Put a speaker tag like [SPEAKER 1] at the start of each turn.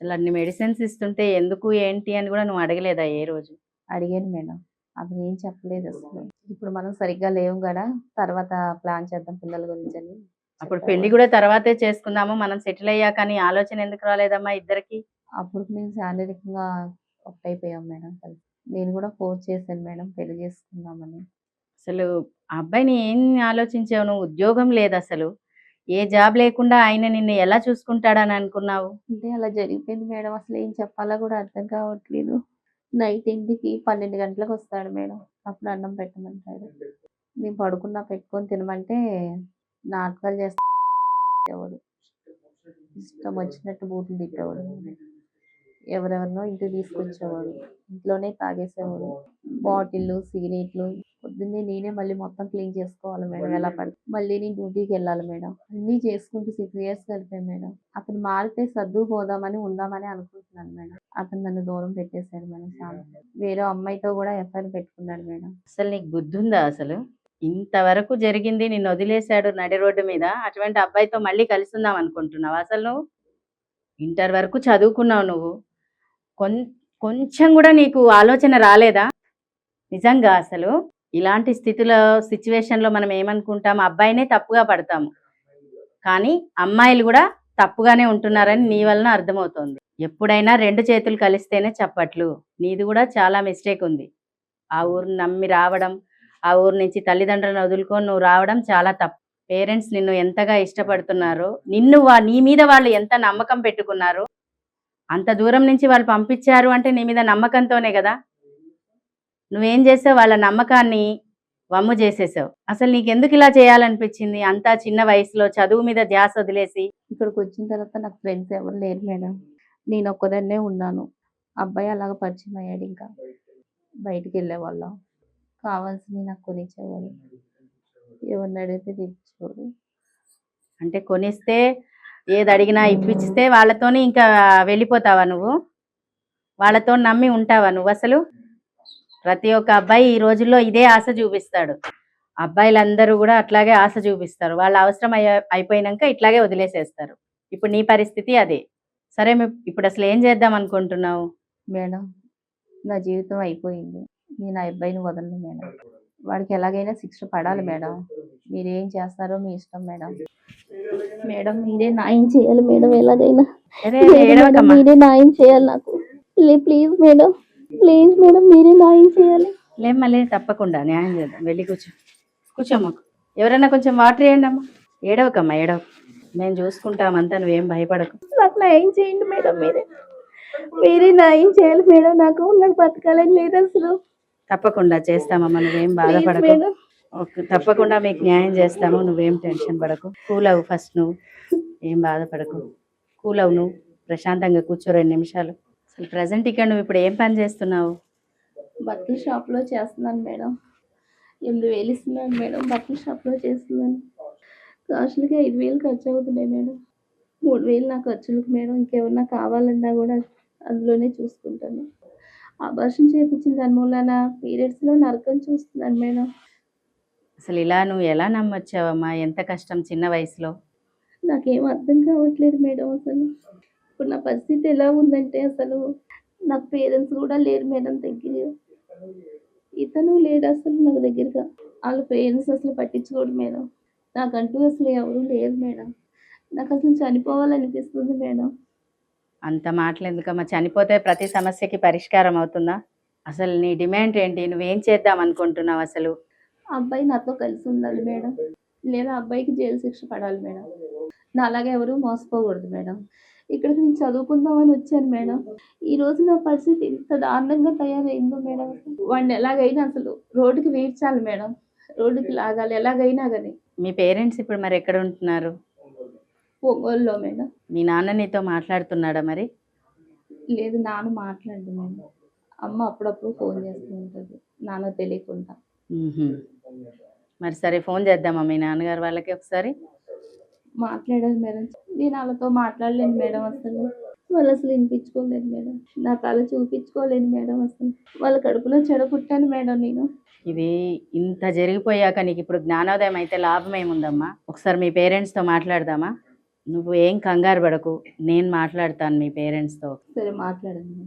[SPEAKER 1] అసలు అన్ని మెడిసిన్స్ ఇస్తుంటే ఎందుకు ఏంటి అని కూడా నువ్వు అడగలేదా ఏ రోజు?
[SPEAKER 2] అడిగాను మేడం. అతను ఏం చెప్పలేదు అసలు. ఇప్పుడు మనం సరిగ్గా లేవు కదా తర్వాత ప్లాన్ చేద్దాం పిల్లల గురించి అని
[SPEAKER 1] అప్పుడు. పెళ్ళి కూడా తర్వాతే చేసుకుందాము మనం సెటిల్ అయ్యాక నీ ఆలోచన ఎందుకు రాలేదమ్మా ఇద్దరికి?
[SPEAKER 2] అప్పుడు మేము శారీరకంగా ఒకటైపోయాం మేడం కలిసి. నేను కూడా ఫోర్స్ చేశాను మేడం పెళ్ళి చేసుకుందామని.
[SPEAKER 1] అసలు ఆ అబ్బాయిని ఏం ఆలోచించావు నువ్వు? ఉద్యోగం లేదు అసలు. ఏ జాబ్ లేకుండా ఆయన నిన్ను ఎలా చూసుకుంటాడని అనుకున్నావు?
[SPEAKER 2] అంటే అలా జరిగిపోయింది మేడం. అసలు ఏం చెప్పాలో కూడా అర్థం కావట్లేదు. నైట్ ఇంటికి పన్నెండు గంటలకు వస్తాడు మేడం. అప్పుడు అన్నం పెట్టమంటాడు. నేను పడుకున్నా పెట్టుకొని తినమంటే నాటకాలు చేస్తాడు ఇష్టం వచ్చినట్టు బూట్లు తిట్టేవాడు. ఎవరెవరినో ఇంటికి తీసుకొచ్చేవాడు. ఇంట్లోనే తాగేసేవాడు. బాటిల్లు సిగరెట్లు పొద్దున్నే నేనే మళ్ళీ మొత్తం క్లీన్ చేసుకోవాలి మేడం ఎలా పడితే మళ్ళీ నేను డ్యూటీకి వెళ్ళాలి మేడం. అన్నీ చేసుకుంటూ సిక్స్ ఇయర్స్ కలిపాను మేడం. అతను మారితే సర్దు పోదామని ఉందామని అనుకుంటున్నాను మేడం. అతను నన్ను దూరం పెట్టేశాడు మేడం చాలా వేరే అమ్మాయితో కూడా ఎఫ్ఐఆర్ పెట్టుకున్నాడు మేడం.
[SPEAKER 1] అసలు నీకు బుద్ధి ఉందా అసలు? ఇంతవరకు జరిగింది నిన్ను వదిలేశాడు నడి రోడ్డు మీద. అటువంటి అబ్బాయితో మళ్ళీ కలిసి ఉందాం అనుకుంటున్నావు అసలు నువ్వు? ఇంటర్ వరకు చదువుకున్నావు నువ్వు. కొం కొంచెం కూడా నీకు ఆలోచన రాలేదా? నిజంగా అసలు? ఇలాంటి స్థితిలో సిచ్యువేషన్లో మనం ఏమనుకుంటాం అబ్బాయినే తప్పుగా పడతాము. కానీ అమ్మాయిలు కూడా తప్పుగానే ఉంటున్నారని నీ వలన అర్థమవుతోంది. ఎప్పుడైనా రెండు చేతులు కలిస్తేనే చప్పట్లు. నీది కూడా చాలా మిస్టేక్ ఉంది. ఆ ఊరిని నమ్మి రావడం ఆ ఊరు నుంచి తల్లిదండ్రులను వదులుకొని నువ్వు రావడం చాలా తప్పు. పేరెంట్స్ నిన్ను ఎంతగా ఇష్టపడుతున్నారో నిన్ను వా నీ మీద వాళ్ళు ఎంత నమ్మకం పెట్టుకున్నారో అంత దూరం నుంచి వాళ్ళు పంపించారు అంటే నీ మీద నమ్మకంతోనే కదా. నువ్వేం చేసావు? వాళ్ళ నమ్మకాన్ని వమ్ము చేసేసావు. అసలు నీకెందుకు ఇలా చేయాలనిపించింది? అంతా చిన్న వయసులో చదువు మీద ధ్యాస వదిలేసి.
[SPEAKER 2] ఇక్కడికి వచ్చిన తర్వాత నాకు ఫ్రెండ్స్ ఎవరు లేరు మేడం. నేను ఒక్కదాన్నే ఉన్నాను. అబ్బాయి అలాగ పరిచయం అయ్యాడు ఇంకా. బయటికి వెళ్ళేవాళ్ళం. కావాల్సినవి నాకు కొనిచ్చేవాడు. ఎవరిని అడిగితే తెచ్చేవాడు.
[SPEAKER 1] అంటే కొనిస్తే ఏది అడిగినా ఇప్పిస్తే వాళ్ళతోనే ఇంకా వెళ్ళిపోతావా నువ్వు? వాళ్ళతో నమ్మి ఉంటావా నువ్వు అసలు? ప్రతి ఒక్క అబ్బాయి ఈ రోజుల్లో ఇదే ఆశ చూపిస్తాడు. అబ్బాయిలందరూ కూడా అట్లాగే ఆశ చూపిస్తారు. వాళ్ళ అవసరం అయిపోయినాక ఇట్లాగే వదిలేసేస్తారు. ఇప్పుడు నీ పరిస్థితి అదే. సరే ఇప్పుడు అసలు ఏం చేద్దాం అనుకుంటున్నావు?
[SPEAKER 2] మేడం నా జీవితం అయిపోయింది. నేను ఆ అబ్బాయిని వదలను మేడం. వాడికి ఎలాగైనా శిక్ష పడాలి మేడం. మీరేం చేస్తారో మీ ఇష్టం మేడం. మేడం మీరే న్యాయం చేయాలి మేడం ఎలాగైనా. మీరే న్యాయం చేయాలి నాకు. Please madam. ప్లీజ్ మేడం మీరే న్యాయం చేయాలి.
[SPEAKER 1] లేమ్మా లే తప్పకుండా న్యాయం చేద్దాం. వెళ్ళి కూర్చో. కూర్చోమ్మా. ఎవరైనా కొంచెం వాటర్ వేయండి అమ్మా. ఏడవకమ్మా ఏడవ. మేము చూసుకుంటామంతా నువ్వేం భయపడకు.
[SPEAKER 2] నాకు న్యాయం చేయండి మేడం మీరే. మీరే న్యాయం చేయాలి మేడం నాకు నాకు బతకాలని లేదు అసలు.
[SPEAKER 1] తప్పకుండా చేస్తామమ్మా నువ్వేం బాధపడకు. ఓకే తప్పకుండా మీకు న్యాయం చేస్తాము నువ్వేం టెన్షన్ పడకు. కూల్ అవ్వు ఫస్ట్ నువ్వు. ఏం బాధపడకు. కూల్ అవ్వు నువ్వు. ప్రశాంతంగా కూర్చో రెండు నిమిషాలు. అసలు ప్రజెంట్ ఇక్కడ నువ్వు ఇప్పుడు ఏం పని చేస్తున్నావు?
[SPEAKER 2] బట్టల షాప్లో చేస్తున్నాను మేడం. ఎనిమిది వేలు ఇస్తున్నాను మేడం బట్టల షాప్లో చేస్తున్నాను. కాస్ట్లకి ఐదు వేలు ఖర్చు అవుతున్నాయి మేడం. మూడు వేలు నా ఖర్చులకు మేడం ఇంకేమన్నా కావాలన్నా కూడా అందులోనే చూసుకుంటాను. అబార్షన్ చేయించిన దాని మూలాన పీరియడ్స్లో నరకం చూస్తున్నాను మేడం.
[SPEAKER 1] అసలు ఇలా నువ్వు ఎలా నమ్మొచ్చావమ్మా? ఎంత కష్టం చిన్న వయసులో?
[SPEAKER 2] నాకేం అర్థం కావట్లేదు మేడం అసలు. ఇప్పుడు నా పరిస్థితి ఎలా ఉందంటే అసలు నాకు పేరెంట్స్ కూడా లేరు మేడం దగ్గర ఇతను లేడు అసలు నాకు దగ్గరగా. వాళ్ళ పేరెంట్స్ అసలు పట్టించుకోడు మేడం. నాకంటూ అసలు ఎవరు లేరు మేడం. నాకు అసలు చనిపోవాలనిపిస్తుంది మేడం.
[SPEAKER 1] అంత మాటలు ఎందుకమ్మా? చనిపోతే ప్రతి సమస్యకి పరిష్కారం అవుతుందా? అసలు నీ డిమాండ్ ఏంటి? నువ్వేం చేద్దాం అనుకుంటున్నావు అసలు?
[SPEAKER 2] అబ్బాయి నాతో కలిసి ఉండాలి మేడం. లేదా అబ్బాయికి జైలు శిక్ష పడాలి మేడం. నా అలాగే ఎవరు మోసపోకూడదు మేడం. ఇక్కడికి నేను చదువుకుందామని వచ్చాను మేడం. ఈ రోజు నా పరిస్థితి ఇంత దారుణంగా తయారైందో మేడం. వాడిని ఎలాగైనా అసలు రోడ్డుకి వేడ్చాలి మేడం. రోడ్డుకి లాగాలి ఎలాగైనా కానీ
[SPEAKER 1] మీ పేరెంట్స్ ఇప్పుడు మరి ఎక్కడ ఉంటున్నారు?
[SPEAKER 2] ఒంగోలులో మేడం.
[SPEAKER 1] మీ నాన్న నీతో మాట్లాడుతున్నాడా మరి?
[SPEAKER 2] లేదు నాన్న మాట్లాడు మేడం. అమ్మ అప్పుడప్పుడు ఫోన్ చేస్తూ ఉంటుంది. నాన్న తెలియకుండా.
[SPEAKER 1] మరి సరే ఫోన్ చేద్దామా మీ నాన్నగారు వాళ్ళకి ఒకసారి?
[SPEAKER 2] మాట్లాడాలి మేడం. నేను వాళ్ళతో మాట్లాడలేను మేడం అసలు. వాళ్ళు అసలు వినిపించుకోలేదు మేడం. నా తల చూపించుకోలేను మేడం అసలు. వాళ్ళ కడుపులో చెడ పుట్టాను మేడం నేను.
[SPEAKER 1] ఇది ఇంత జరిగిపోయాక నీకు ఇప్పుడు జ్ఞానోదయం అయితే లాభం ఏముందమ్మా? ఒకసారి మీ పేరెంట్స్తో మాట్లాడదామా? నువ్వు ఏం కంగారు పడకు. నేను మాట్లాడతాను మీ పేరెంట్స్తో
[SPEAKER 2] సరే మాట్లాడండి.